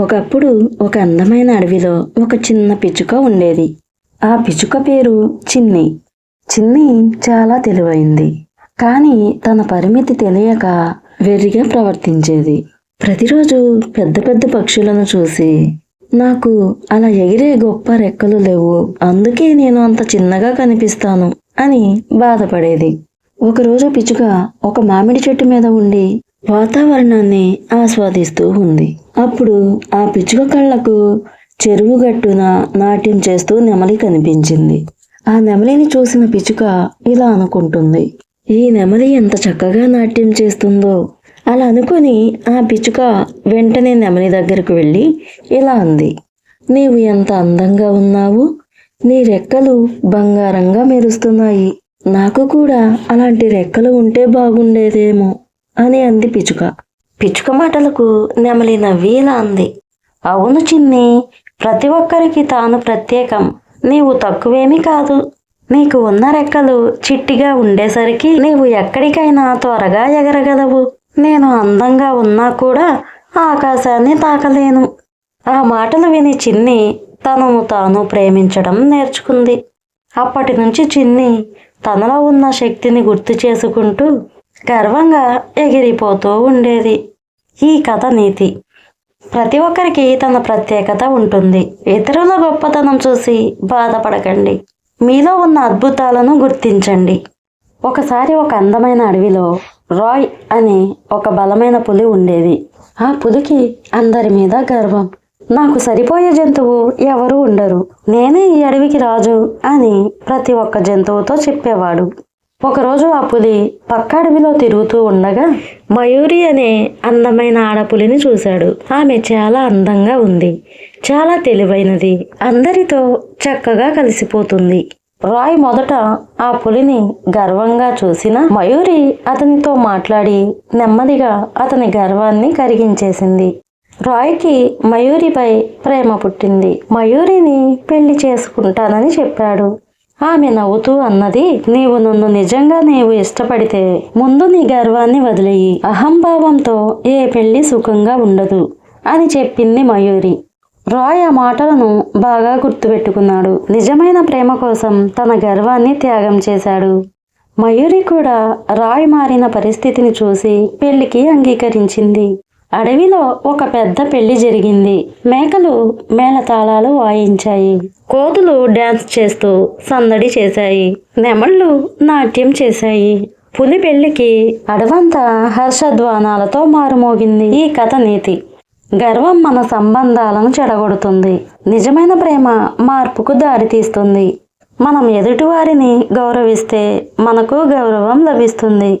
ఒకప్పుడు ఒక అందమైన అడవిలో ఒక చిన్న పిచ్చుక ఉండేది. ఆ పిచ్చుక పేరు చిన్ని. చిన్ని చాలా తెలివైంది. కానీ తన పరిమితి తెలియక వెర్రిగా ప్రవర్తించేది. ప్రతిరోజు పెద్ద పెద్ద పక్షులను చూసి నాకు అలా ఎగిరే గొప్ప రెక్కలు లేవు. అందుకే నేను అంత చిన్నగా కనిపిస్తాను అని బాధపడేది. ఒకరోజు పిచ్చుక ఒక మామిడి చెట్టు మీద ఉండి వాతావరణాన్ని ఆస్వాదిస్తూ ఉంది. అప్పుడు ఆ పిచ్చుక కళ్ళకు చెరువు గట్టున నాట్యం చేస్తూ నెమలి కనిపించింది. ఆ నెమలిని చూసిన పిచ్చుక ఇలా అనుకుంటుంది. ఈ నెమలి ఎంత చక్కగా నాట్యం చేస్తుందో అలా అనుకుని ఆ పిచ్చుక వెంటనే నెమలి దగ్గరకు వెళ్ళి ఇలా అంది. నీవు ఎంత అందంగా ఉన్నావు. నీ రెక్కలు బంగారంగా మెరుస్తున్నాయి. నాకు కూడా అలాంటి రెక్కలు ఉంటే బాగుండేదేమో. అని అంది పిచ్చుక పిచ్చుక మాటలకు నెమలి నవ్వేలా అంది. అవును చిన్ని ప్రతి ఒక్కరికి తాను ప్రత్యేకం. నీవు తక్కువేమీ కాదు. నీకు ఉన్న రెక్కలు చిట్టిగా ఉండేసరికి నీవు ఎక్కడికైనా త్వరగా ఎగరగలవు. నేను అందంగా ఉన్నా కూడా ఆకాశాన్ని తాకలేను. ఆ మాటలు విని చిన్ని తనను తాను ప్రేమించడం నేర్చుకుంది. అప్పటి నుంచి చిన్ని తనలో ఉన్న శక్తిని గుర్తు చేసుకుంటూ గర్వంగా ఎగిరిపోతూ ఉండేది. ఈ కథ నీతి. ప్రతి ఒక్కరికి తన ప్రత్యేకత ఉంటుంది. ఇతరుల గొప్పతనం చూసి బాధపడకండి. మీలో ఉన్న అద్భుతాలను గుర్తించండి. ఒకసారి ఒక అందమైన అడవిలో రాయ్ అనే ఒక బలమైన పులి ఉండేది. ఆ పులికి అందరి మీద గర్వం. నాకు సరిపోయే జంతువు ఎవరు ఉండరు. నేనే ఈ అడవికి రాజు అని ప్రతి ఒక్క జంతువుతో చెప్పేవాడు. ఒకరోజు ఆ పులి పక్క అడవిలో తిరుగుతూ ఉండగా మయూరి అనే అందమైన ఆడపులిని చూశాడు. ఆమె చాలా అందంగా ఉంది. చాలా తెలివైనది. అందరితో చక్కగా కలిసిపోతుంది. రాయ్ మొదట ఆ పులిని గర్వంగా చూసిన మయూరి అతనితో మాట్లాడి నెమ్మదిగా అతని గర్వాన్ని కరిగించేసింది. రాయ్కి మయూరిపై ప్రేమ పుట్టింది. మయూరిని పెళ్ళి చేసుకుంటానని చెప్పాడు. ఆమె నవ్వుతూ అన్నది నీవు నన్ను నిజంగా నీవు ఇష్టపడితే ముందు నీ గర్వాన్ని వదిలేయి. అహంభావంతో ఏ పెళ్ళి సుఖంగా ఉండదు అని చెప్పింది మయూరి. రాయ్ ఆ మాటలను బాగా గుర్తుపెట్టుకున్నాడు. నిజమైన ప్రేమ కోసం తన గర్వాన్ని త్యాగం చేశాడు. మయూరి కూడా రాయ్ మారిన పరిస్థితిని చూసి పెళ్ళికి అంగీకరించింది. అడవిలో ఒక పెద్ద పెళ్ళి జరిగింది. మేకలు మేళతాళాలు వాయించాయి. కోతులు డాన్స్ చేస్తూ సందడి చేశాయి. నెమళ్ళు నాట్యం చేశాయి. పులి పెళ్ళికి అడవంతా హర్షధ్వానాలతో మారుమోగింది ఈ కథ నీతి. గర్వం మన సంబంధాలను చెడగొడుతుంది. నిజమైన ప్రేమ మార్పుకు దారితీస్తుంది మనం ఎదుటివారిని గౌరవిస్తే మనకు గౌరవం లభిస్తుంది.